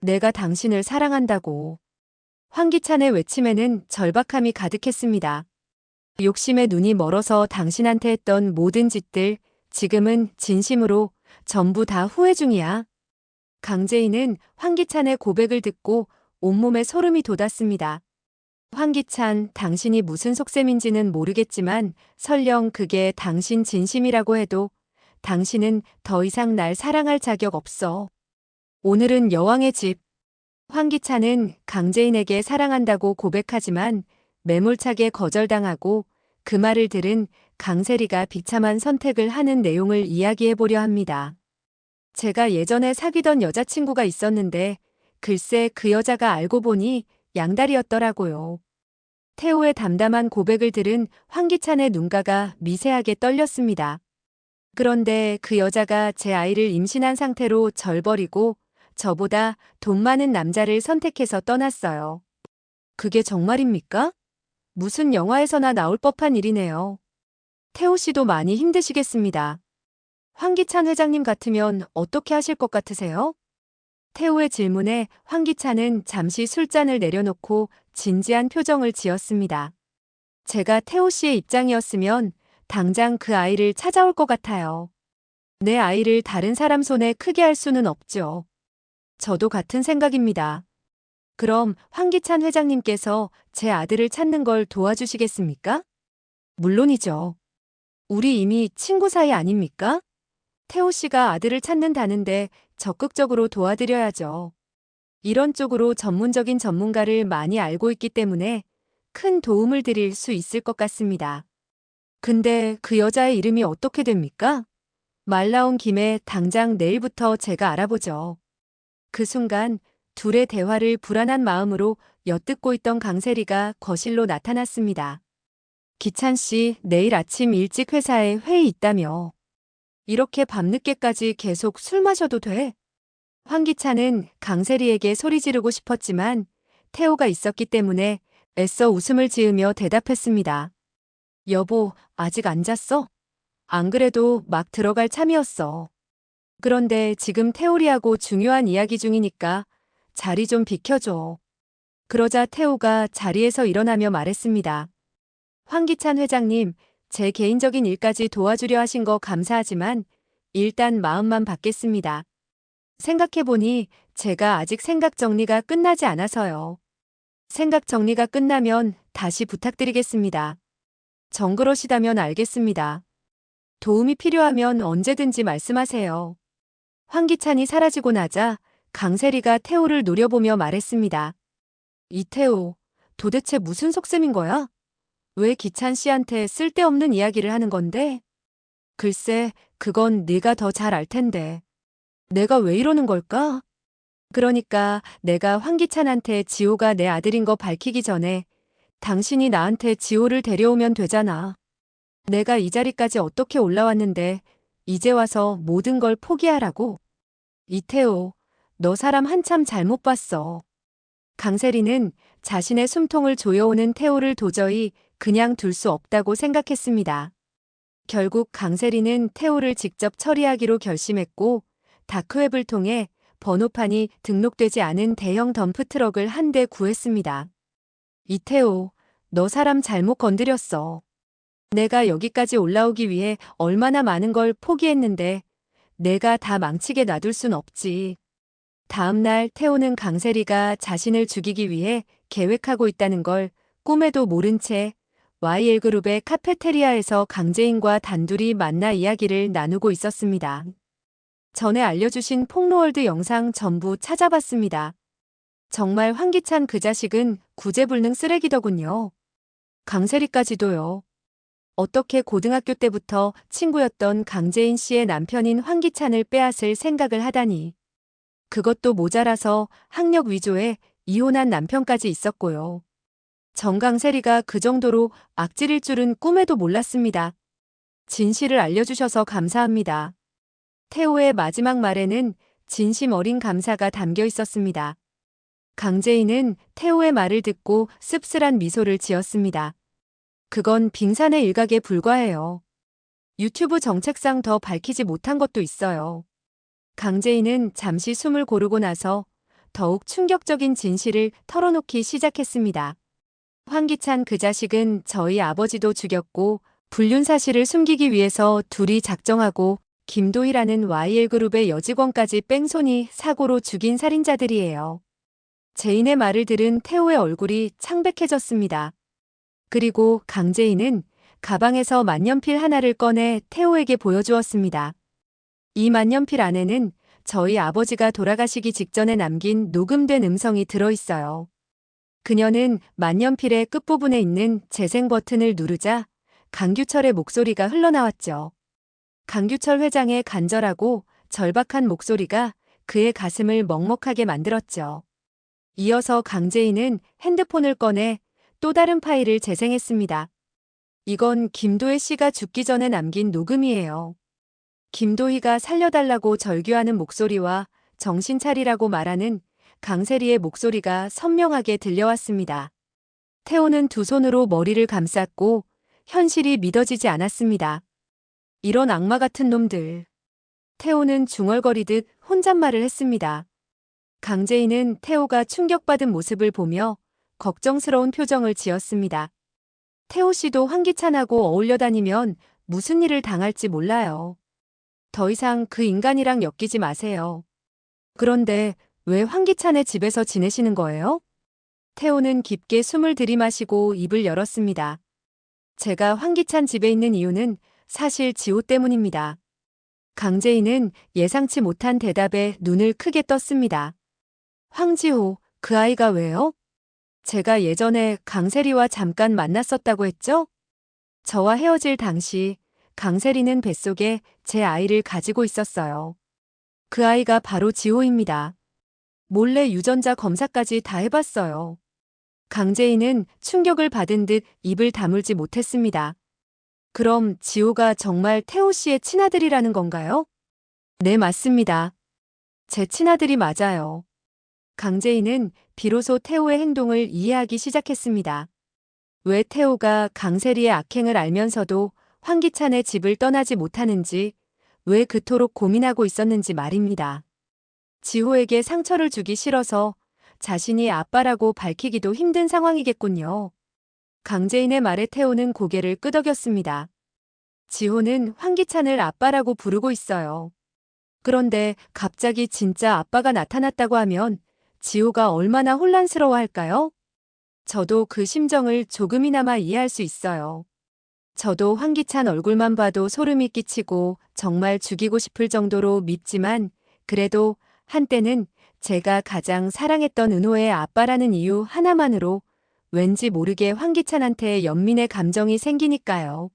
내가 당신을 사랑한다고. 황기찬의 외침에는 절박함이 가득했습니다. 욕심에 눈이 멀어서 당신한테 했던 모든 짓들, 지금은 진심으로 전부 다 후회 중이야. 강재인은 황기찬의 고백을 듣고 온몸에 소름이 돋았습니다. 황기찬, 당신이 무슨 속셈인지는 모르겠지만 설령 그게 당신 진심이라고 해도 당신은 더 이상 날 사랑할 자격 없어. 오늘은 여왕의 집. 황기찬은 강재인에게 사랑한다고 고백하지만 매몰차게 거절당하고 그 말을 들은 강세리가 비참한 선택을 하는 내용을 이야기해 보려 합니다. 제가 예전에 사귀던 여자친구가 있었는데 글쎄 그 여자가 알고 보니 양다리였더라고요. 태호의 담담한 고백을 들은 황기찬의 눈가가 미세하게 떨렸습니다. 그런데 그 여자가 제 아이를 임신한 상태로 절 버리고 저보다 돈 많은 남자를 선택해서 떠났어요. 그게 정말입니까? 무슨 영화에서나 나올 법한 일이네요. 태호 씨도 많이 힘드시겠습니다. 황기찬 회장님 같으면 어떻게 하실 것 같으세요? 태호의 질문에 황기찬은 잠시 술잔을 내려놓고 진지한 표정을 지었습니다. 제가 태호 씨의 입장이었으면 당장 그 아이를 찾아올 것 같아요. 내 아이를 다른 사람 손에 크게 할 수는 없죠. 저도 같은 생각입니다. 그럼 황기찬 회장님께서 제 아들을 찾는 걸 도와주시겠습니까? 물론이죠. 우리 이미 친구 사이 아닙니까? 태호 씨가 아들을 찾는다는데 적극적으로 도와드려야죠. 이런 쪽으로 전문적인 전문가를 많이 알고 있기 때문에 큰 도움을 드릴 수 있을 것 같습니다. 근데 그 여자의 이름이 어떻게 됩니까? 말 나온 김에 당장 내일부터 제가 알아보죠. 그 순간 둘의 대화를 불안한 마음으로 엿듣고 있던 강세리가 거실로 나타났습니다. 기찬 씨, 내일 아침 일찍 회사에 회의 있다며. 이렇게 밤늦게까지 계속 술 마셔도 돼? 황기찬은 강세리에게 소리 지르고 싶었지만 태호가 있었기 때문에 애써 웃음을 지으며 대답했습니다. 여보, 아직 안 잤어? 안 그래도 막 들어갈 참이었어. 그런데 지금 태오리하고 중요한 이야기 중이니까 자리 좀 비켜줘. 그러자 태호가 자리에서 일어나며 말했습니다. 황기찬 회장님, 제 개인적인 일까지 도와주려 하신 거 감사하지만 일단 마음만 받겠습니다. 생각해보니 제가 아직 생각 정리가 끝나지 않아서요. 생각 정리가 끝나면 다시 부탁드리겠습니다. 정 그러시다면 알겠습니다. 도움이 필요하면 언제든지 말씀하세요. 황기찬이 사라지고 나자 강세리가 태호를 노려보며 말했습니다. 이태호, 도대체 무슨 속셈인 거야? 왜 기찬 씨한테 쓸데없는 이야기를 하는 건데? 글쎄, 그건 네가 더 잘 알 텐데. 내가 왜 이러는 걸까? 그러니까 내가 황기찬한테 지호가 내 아들인 거 밝히기 전에 당신이 나한테 지호를 데려오면 되잖아. 내가 이 자리까지 어떻게 올라왔는데 이제 와서 모든 걸 포기하라고? 이태호, 너 사람 한참 잘못 봤어. 강세리는 자신의 숨통을 조여오는 태호를 도저히 그냥 둘 수 없다고 생각했습니다. 결국 강세리는 태호를 직접 처리하기로 결심했고 다크웹을 통해 번호판이 등록되지 않은 대형 덤프트럭을 한 대 구했습니다. 이태호, 너 사람 잘못 건드렸어. 내가 여기까지 올라오기 위해 얼마나 많은 걸 포기했는데 내가 다 망치게 놔둘 순 없지. 다음 날 태호는 강세리가 자신을 죽이기 위해 계획하고 있다는 걸 꿈에도 모른 채 YL그룹의 카페테리아에서 강재인과 단둘이 만나 이야기를 나누고 있었습니다. 전에 알려주신 폭로월드 영상 전부 찾아봤습니다. 정말 황기찬 그 자식은 구제불능 쓰레기더군요. 강세리까지도요. 어떻게 고등학교 때부터 친구였던 강재인 씨의 남편인 황기찬을 빼앗을 생각을 하다니. 그것도 모자라서 학력 위조에 이혼한 남편까지 있었고요. 정강세리가 그 정도로 악질일 줄은 꿈에도 몰랐습니다. 진실을 알려주셔서 감사합니다. 태호의 마지막 말에는 진심 어린 감사가 담겨 있었습니다. 강재인은 태호의 말을 듣고 씁쓸한 미소를 지었습니다. 그건 빙산의 일각에 불과해요. 유튜브 정책상 더 밝히지 못한 것도 있어요. 강재인은 잠시 숨을 고르고 나서 더욱 충격적인 진실을 털어놓기 시작했습니다. 황기찬 그 자식은 저희 아버지도 죽였고 불륜 사실을 숨기기 위해서 둘이 작정하고 김도희라는 YL그룹의 여직원까지 뺑소니 사고로 죽인 살인자들이에요. 제인의 말을 들은 태호의 얼굴이 창백해졌습니다. 그리고 강재인은 가방에서 만년필 하나를 꺼내 태호에게 보여주었습니다. 이 만년필 안에는 저희 아버지가 돌아가시기 직전에 남긴 녹음된 음성이 들어있어요. 그녀는 만년필의 끝부분에 있는 재생 버튼을 누르자 강규철의 목소리가 흘러나왔죠. 강규철 회장의 간절하고 절박한 목소리가 그의 가슴을 먹먹하게 만들었죠. 이어서 강재인은 핸드폰을 꺼내 또 다른 파일을 재생했습니다. 이건 김도혜 씨가 죽기 전에 남긴 녹음이에요. 김도희가 살려달라고 절규하는 목소리와 정신 차리라고 말하는 강세리의 목소리가 선명하게 들려왔습니다. 태호는 두 손으로 머리를 감쌌고 현실이 믿어지지 않았습니다. 이런 악마 같은 놈들. 태호는 중얼거리듯 혼잣말을 했습니다. 강재인은 태호가 충격받은 모습을 보며 걱정스러운 표정을 지었습니다. 태호 씨도 황기찬하고 어울려 다니면 무슨 일을 당할지 몰라요. 더 이상 그 인간이랑 엮이지 마세요. 그런데 왜 황기찬의 집에서 지내시는 거예요? 태호는 깊게 숨을 들이마시고 입을 열었습니다. 제가 황기찬 집에 있는 이유는 사실 지호 때문입니다. 강재인은 예상치 못한 대답에 눈을 크게 떴습니다. 황지호, 그 아이가 왜요? 제가 예전에 강세리와 잠깐 만났었다고 했죠? 저와 헤어질 당시 강세리는 뱃속에 제 아이를 가지고 있었어요. 그 아이가 바로 지호입니다. 몰래 유전자 검사까지 다 해봤어요. 강재인은 충격을 받은 듯 입을 다물지 못했습니다. 그럼 지호가 정말 태호 씨의 친아들이라는 건가요? 네, 맞습니다. 제 친아들이 맞아요. 강재인은 비로소 태호의 행동을 이해하기 시작했습니다. 왜 태호가 강세리의 악행을 알면서도 황기찬의 집을 떠나지 못하는지, 왜 그토록 고민하고 있었는지 말입니다. 지호에게 상처를 주기 싫어서 자신이 아빠라고 밝히기도 힘든 상황이겠군요. 강재인의 말에 태호는 고개를 끄덕였습니다. 지호는 황기찬을 아빠라고 부르고 있어요. 그런데 갑자기 진짜 아빠가 나타났다고 하면 지호가 얼마나 혼란스러워할까요? 저도 그 심정을 조금이나마 이해할 수 있어요. 저도 황기찬 얼굴만 봐도 소름이 끼치고 정말 죽이고 싶을 정도로 밉지만 그래도 한때는 제가 가장 사랑했던 은호의 아빠라는 이유 하나만으로 왠지 모르게 황기찬한테 연민의 감정이 생기니까요.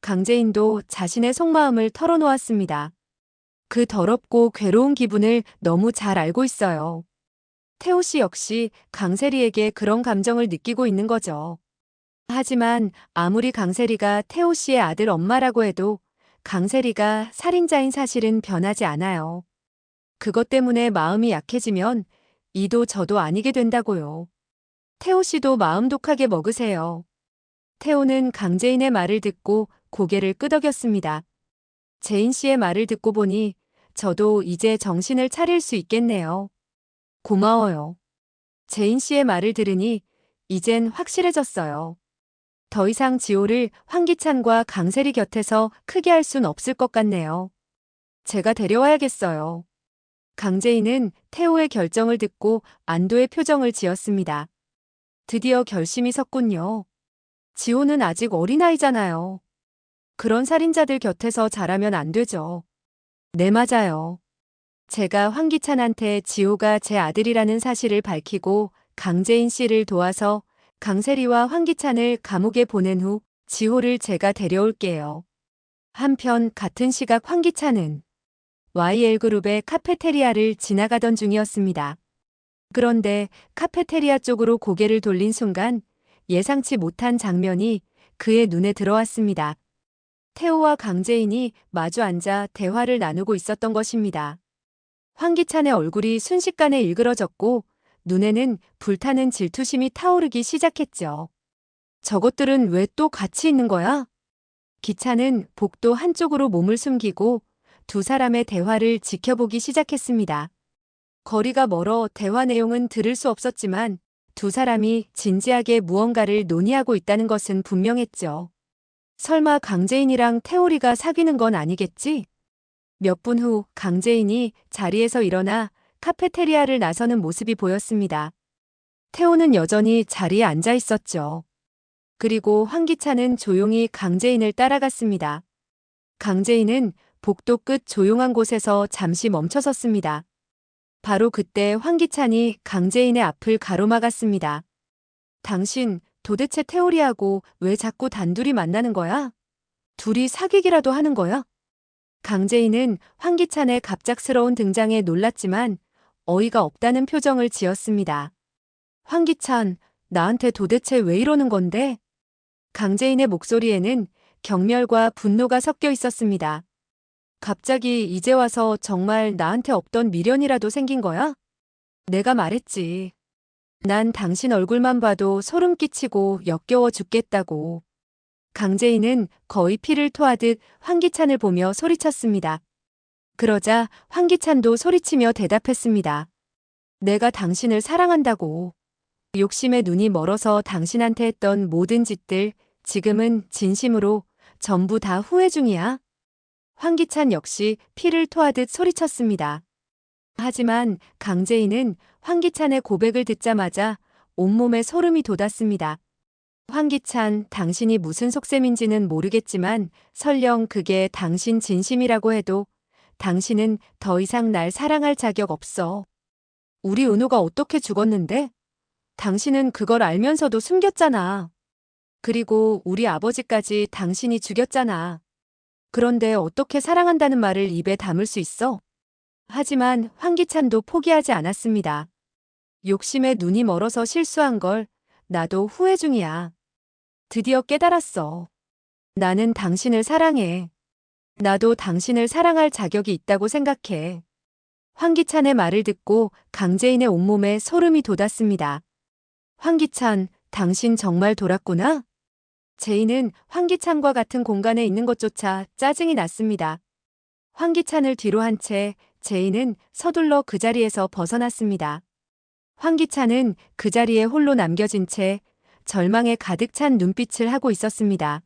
강재인도 자신의 속마음을 털어놓았습니다. 그 더럽고 괴로운 기분을 너무 잘 알고 있어요. 태호 씨 역시 강세리에게 그런 감정을 느끼고 있는 거죠. 하지만 아무리 강세리가 태호 씨의 아들 엄마라고 해도 강세리가 살인자인 사실은 변하지 않아요. 그것 때문에 마음이 약해지면 이도 저도 아니게 된다고요. 태호 씨도 마음 독하게 먹으세요. 태호는 강재인의 말을 듣고 고개를 끄덕였습니다. 재인 씨의 말을 듣고 보니 저도 이제 정신을 차릴 수 있겠네요. 고마워요. 재인 씨의 말을 들으니 이젠 확실해졌어요. 더 이상 지호를 황기찬과 강세리 곁에서 크게 할 순 없을 것 같네요. 제가 데려와야겠어요. 강재인은 태호의 결정을 듣고 안도의 표정을 지었습니다. 드디어 결심이 섰군요. 지호는 아직 어린아이잖아요. 그런 살인자들 곁에서 자라면 안 되죠. 네, 맞아요. 제가 황기찬한테 지호가 제 아들이라는 사실을 밝히고 강재인 씨를 도와서 강세리와 황기찬을 감옥에 보낸 후 지호를 제가 데려올게요. 한편 같은 시각 황기찬은 YL그룹의 카페테리아를 지나가던 중이었습니다. 그런데 카페테리아 쪽으로 고개를 돌린 순간 예상치 못한 장면이 그의 눈에 들어왔습니다. 태호와 강재인이 마주 앉아 대화를 나누고 있었던 것입니다. 황기찬의 얼굴이 순식간에 일그러졌고 눈에는 불타는 질투심이 타오르기 시작했죠. 저것들은 왜 또 같이 있는 거야? 기차는 복도 한쪽으로 몸을 숨기고 두 사람의 대화를 지켜보기 시작했습니다. 거리가 멀어 대화 내용은 들을 수 없었지만 두 사람이 진지하게 무언가를 논의하고 있다는 것은 분명했죠. 설마 강재인이랑 태오리가 사귀는 건 아니겠지? 몇 분 후 강재인이 자리에서 일어나 카페테리아를 나서는 모습이 보였습니다. 태호는 여전히 자리에 앉아 있었죠. 그리고 황기찬은 조용히 강재인을 따라갔습니다. 강재인은 복도 끝 조용한 곳에서 잠시 멈춰섰습니다. 바로 그때 황기찬이 강재인의 앞을 가로막았습니다. 당신 도대체 태오리하고 왜 자꾸 단둘이 만나는 거야? 둘이 사귀기라도 하는 거야? 강재인은 황기찬의 갑작스러운 등장에 놀랐지만 어이가 없다는 표정을 지었습니다. 황기찬, 나한테 도대체 왜 이러는 건데? 강재인의 목소리에는 경멸과 분노가 섞여 있었습니다. 갑자기 이제 와서 정말 나한테 없던 미련이라도 생긴 거야? 내가 말했지. 난 당신 얼굴만 봐도 소름 끼치고 역겨워 죽겠다고. 강재인은 거의 피를 토하듯 황기찬을 보며 소리쳤습니다. 그러자 황기찬도 소리치며 대답했습니다. 내가 당신을 사랑한다고. 욕심에 눈이 멀어서 당신한테 했던 모든 짓들 지금은 진심으로 전부 다 후회 중이야. 황기찬 역시 피를 토하듯 소리쳤습니다. 하지만 강재인은 황기찬의 고백을 듣자마자 온몸에 소름이 돋았습니다. 황기찬, 당신이 무슨 속셈인지는 모르겠지만 설령 그게 당신 진심이라고 해도 당신은 더 이상 날 사랑할 자격 없어. 우리 은호가 어떻게 죽었는데? 당신은 그걸 알면서도 숨겼잖아. 그리고 우리 아버지까지 당신이 죽였잖아. 그런데 어떻게 사랑한다는 말을 입에 담을 수 있어? 하지만 황기찬도 포기하지 않았습니다. 욕심에 눈이 멀어서 실수한 걸 나도 후회 중이야. 드디어 깨달았어. 나는 당신을 사랑해. 나도 당신을 사랑할 자격이 있다고 생각해. 황기찬의 말을 듣고 강재인의 온몸에 소름이 돋았습니다. 황기찬, 당신 정말 돌았구나? 제인은 황기찬과 같은 공간에 있는 것조차 짜증이 났습니다. 황기찬을 뒤로 한 채 제인은 서둘러 그 자리에서 벗어났습니다. 황기찬은 그 자리에 홀로 남겨진 채 절망에 가득 찬 눈빛을 하고 있었습니다.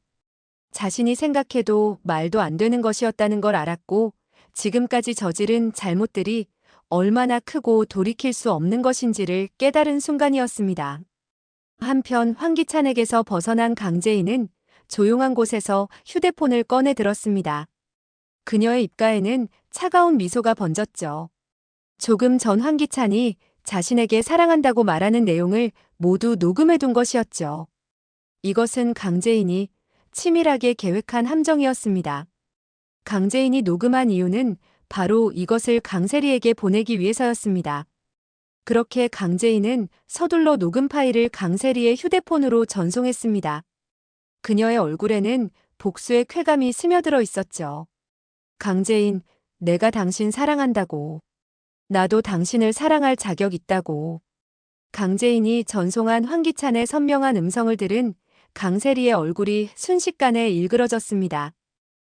자신이 생각해도 말도 안 되는 것이었다는 걸 알았고 지금까지 저지른 잘못들이 얼마나 크고 돌이킬 수 없는 것인지를 깨달은 순간이었습니다. 한편 황기찬에게서 벗어난 강재인은 조용한 곳에서 휴대폰을 꺼내 들었습니다. 그녀의 입가에는 차가운 미소가 번졌죠. 조금 전 황기찬이 자신에게 사랑한다고 말하는 내용을 모두 녹음해둔 것이었죠. 이것은 강재인이 치밀하게 계획한 함정이었습니다. 강재인이 녹음한 이유는 바로 이것을 강세리에게 보내기 위해서였습니다. 그렇게 강재인은 서둘러 녹음 파일을 강세리의 휴대폰으로 전송했습니다. 그녀의 얼굴에는 복수의 쾌감이 스며들어 있었죠. 강재인, 내가 당신 사랑한다고. 나도 당신을 사랑할 자격 있다고. 강재인이 전송한 황기찬의 선명한 음성을 들은 강세리의 얼굴이 순식간에 일그러졌습니다.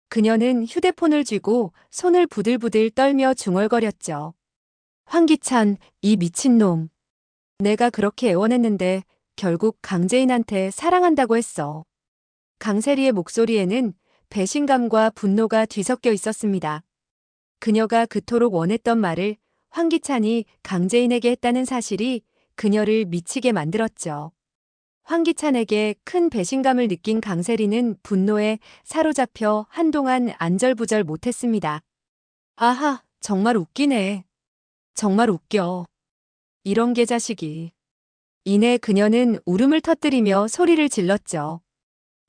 그녀는 휴대폰을 쥐고 손을 부들부들 떨며 중얼거렸죠. 황기찬, 이 미친놈. 내가 그렇게 애원했는데 결국 강재인한테 사랑한다고 했어. 강세리의 목소리에는 배신감과 분노가 뒤섞여 있었습니다. 그녀가 그토록 원했던 말을 황기찬이 강재인에게 했다는 사실이 그녀를 미치게 만들었죠. 황기찬에게 큰 배신감을 느낀 강세리는 분노에 사로잡혀 한동안 안절부절 못했습니다. 아하, 정말 웃기네. 정말 웃겨. 이런 개자식이. 이내 그녀는 울음을 터뜨리며 소리를 질렀죠.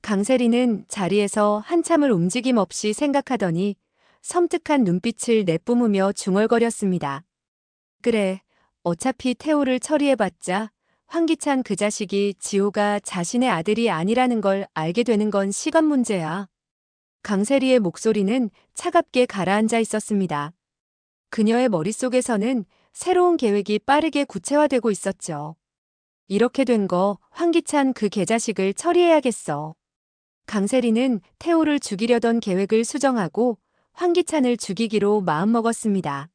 강세리는 자리에서 한참을 움직임 없이 생각하더니 섬뜩한 눈빛을 내뿜으며 중얼거렸습니다. 그래, 어차피 태호를 처리해봤자 황기찬 그 자식이 지호가 자신의 아들이 아니라는 걸 알게 되는 건 시간 문제야. 강세리의 목소리는 차갑게 가라앉아 있었습니다. 그녀의 머릿속에서는 새로운 계획이 빠르게 구체화되고 있었죠. 이렇게 된 거 황기찬 그 개자식을 처리해야겠어. 강세리는 태호를 죽이려던 계획을 수정하고 황기찬을 죽이기로 마음먹었습니다.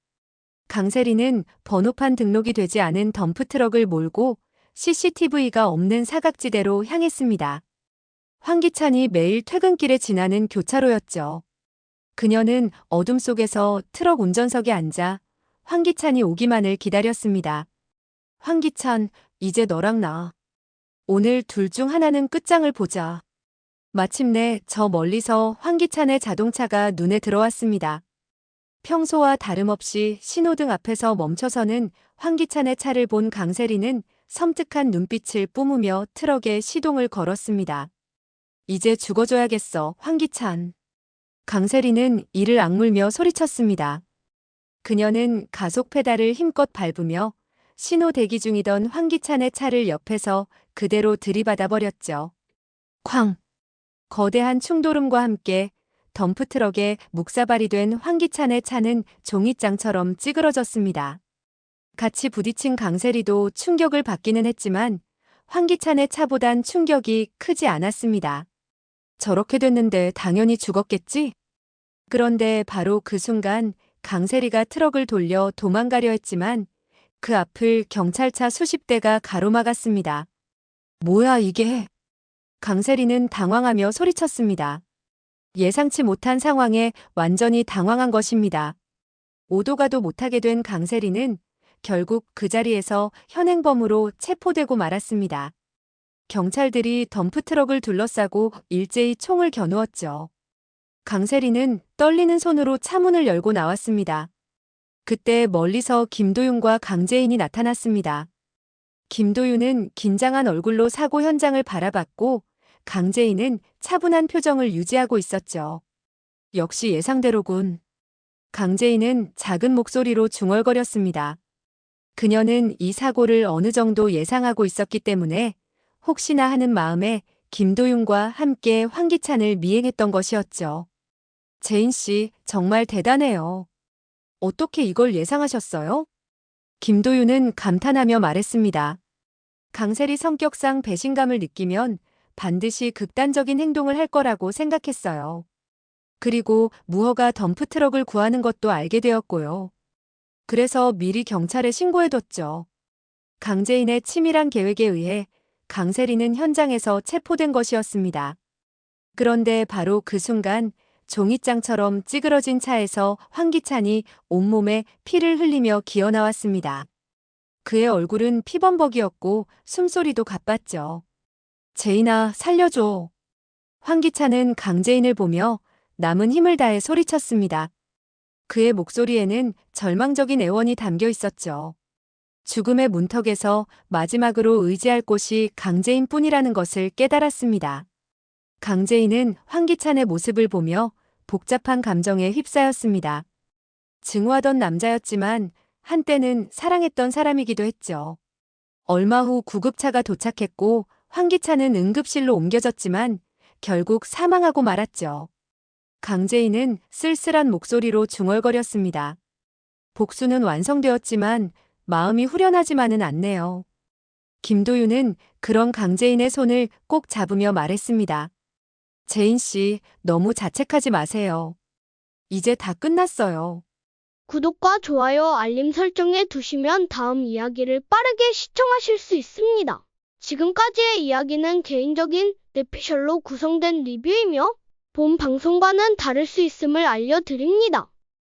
강세리는 번호판 등록이 되지 않은 덤프트럭을 몰고 CCTV가 없는 사각지대로 향했습니다. 황기찬이 매일 퇴근길에 지나는 교차로였죠. 그녀는 어둠 속에서 트럭 운전석에 앉아 황기찬이 오기만을 기다렸습니다. 황기찬, 이제 너랑 나. 오늘 둘 중 하나는 끝장을 보자. 마침내 저 멀리서 황기찬의 자동차가 눈에 들어왔습니다. 평소와 다름없이 신호등 앞에서 멈춰서는 황기찬의 차를 본 강세리는 섬뜩한 눈빛을 뿜으며 트럭에 시동을 걸었습니다. 이제 죽어줘야겠어, 황기찬. 강세리는 이를 악물며 소리쳤습니다. 그녀는 가속 페달을 힘껏 밟으며 신호 대기 중이던 황기찬의 차를 옆에서 그대로 들이받아 버렸죠. 쾅! 거대한 충돌음과 함께 덤프트럭에 묵사발이 된 황기찬의 차는 종이장처럼 찌그러졌습니다. 같이 부딪힌 강세리도 충격을 받기는 했지만 황기찬의 차보단 충격이 크지 않았습니다. 저렇게 됐는데 당연히 죽었겠지? 그런데 바로 그 순간 강세리가 트럭을 돌려 도망가려 했지만 그 앞을 경찰차 수십 대가 가로막았습니다. 뭐야 이게? 강세리는 당황하며 소리쳤습니다. 예상치 못한 상황에 완전히 당황한 것입니다. 오도 가도 못하게 된 강세리는 결국 그 자리에서 현행범으로 체포되고 말았습니다. 경찰들이 덤프트럭을 둘러싸고 일제히 총을 겨누었죠. 강세리는 떨리는 손으로 차문을 열고 나왔습니다. 그때 멀리서 김도윤과 강재인이 나타났습니다. 김도윤은 긴장한 얼굴로 사고 현장을 바라봤고 강재인은 차분한 표정을 유지하고 있었죠. 역시 예상대로군. 강재인은 작은 목소리로 중얼거렸습니다. 그녀는 이 사고를 어느 정도 예상하고 있었기 때문에 혹시나 하는 마음에 김도윤과 함께 황기찬을 미행했던 것이었죠. 제인 씨, 정말 대단해요. 어떻게 이걸 예상하셨어요? 김도윤은 감탄하며 말했습니다. 강세리 성격상 배신감을 느끼면 반드시 극단적인 행동을 할 거라고 생각했어요. 그리고 무허가 덤프트럭을 구하는 것도 알게 되었고요. 그래서 미리 경찰에 신고해뒀죠. 강재인의 치밀한 계획에 의해 강세리는 현장에서 체포된 것이었습니다. 그런데 바로 그 순간 종이장처럼 찌그러진 차에서 황기찬이 온몸에 피를 흘리며 기어 나왔습니다. 그의 얼굴은 피범벅이었고 숨소리도 가빴죠. 제인아, 살려줘. 황기찬은 강재인을 보며 남은 힘을 다해 소리쳤습니다. 그의 목소리에는 절망적인 애원이 담겨 있었죠. 죽음의 문턱에서 마지막으로 의지할 곳이 강재인 뿐이라는 것을 깨달았습니다. 강재인은 황기찬의 모습을 보며 복잡한 감정에 휩싸였습니다. 증오하던 남자였지만 한때는 사랑했던 사람이기도 했죠. 얼마 후 구급차가 도착했고 황기찬은 응급실로 옮겨졌지만 결국 사망하고 말았죠. 강재인은 쓸쓸한 목소리로 중얼거렸습니다. 복수는 완성되었지만 마음이 후련하지만은 않네요. 김도윤은 그런 강재인의 손을 꼭 잡으며 말했습니다. 재인 씨, 너무 자책하지 마세요. 이제 다 끝났어요. 구독과 좋아요 알림 설정해 두시면 다음 이야기를 빠르게 시청하실 수 있습니다. 지금까지의 이야기는 개인적인 내피셜로 구성된 리뷰이며 본 방송과는 다를 수 있음을 알려드립니다.